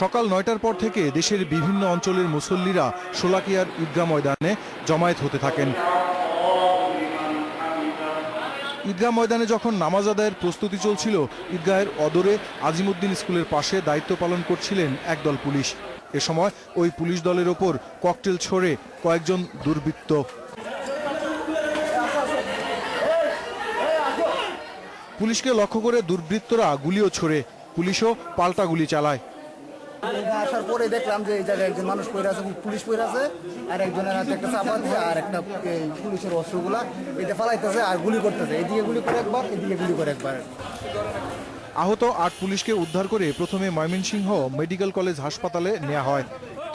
সকাল নয়টার পর থেকে দেশের বিভিন্ন অঞ্চলের মুসল্লিরা শোলাকিয়ার ঈদগাহ ময়দানে জমায়েত হতে থাকেন। ঈদগাহ ময়দানে যখন নামাজ আদায়ের প্রস্তুতি চলছিল, ঈদগাহের অদরে আজিমুদ্দিন স্কুলের পাশে দায়িত্ব পালন করছিলেন একদল পুলিশ। এ সময় ওই পুলিশ দলের ওপর ককটেল ছড়ে কয়েকজন দুর্বৃত্ত। পুলিশকে লক্ষ্য করে দুর্বৃত্তরা গুলিও ছোড়ে, পুলিশও পাল্টা গুলি চালায়। আসার পরে দেখলাম যে এই জায়গায় একজন মানুষ পড়ে আছে পুলিশ পড়ে আছে আর একজনের হাতে একটা চাপা আছে আর একটা পুলিশের অস্ত্রগুলা এটা ফালাইতেছে আর গুলি করতেছে। এদিকে গুলি করে একবার এদিকে গুলি করে একবার। আহত আট পুলিশকে উদ্ধার করে প্রথমে ময়মনসিংহ মেডিকেল কলেজ হাসপাতালে নেওয়া হয়।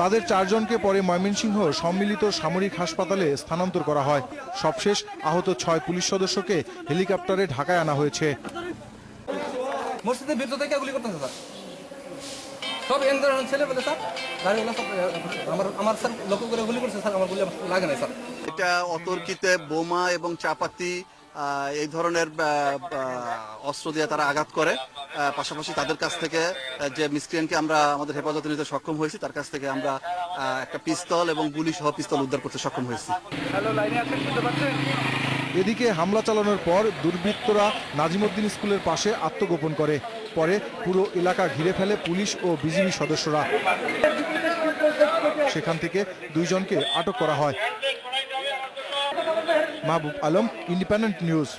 তাদের চারজনকে পরে ময়মনসিংহ সম্মিলিত সামরিক হাসপাতালে স্থানান্তর করা হয়। সবশেষ আহত ছয় পুলিশ সদস্যকে হেলিকপ্টারে ঢাকায় আনা হয়েছে। মসজিদের ভিতর থেকে গুলি করতেছে স্যার। সব এন ধরনের ছেলে পেলে স্যার। গাড়িগুলো সব আমার আমার স্যার লক্ষ্য করে গুলি করছে স্যার আমার গুলি লাগে নাই স্যার। এটা অতর্কিতে বোমা এবং চাপাতি আহ, এই ধরনের অস্ত্র দিয়ে তারা আঘাত করে। পাশাপাশি তাদের কাছ থেকে যে মিসক্রিয়ানকে আমরা আমাদের হেফাজতে নিতে সক্ষম হয়েছি তার কাছ থেকে আমরা আহ, একটা পিস্তল এবং গুলি সহ পিস্তল উদ্ধার করতে সক্ষম হয়েছি। এদিকে হামলা চালানোর পর দুর্বৃত্তরা নাজিমুদ্দিন স্কুলের পাশে আত্মগোপন করে। পরে পুরো এলাকা ঘিরে ফেলে পুলিশ ও বিজিবি সদস্যরা। সেখান থেকে দুইজনকে আটক করা হয়। Mahbub Alam independent news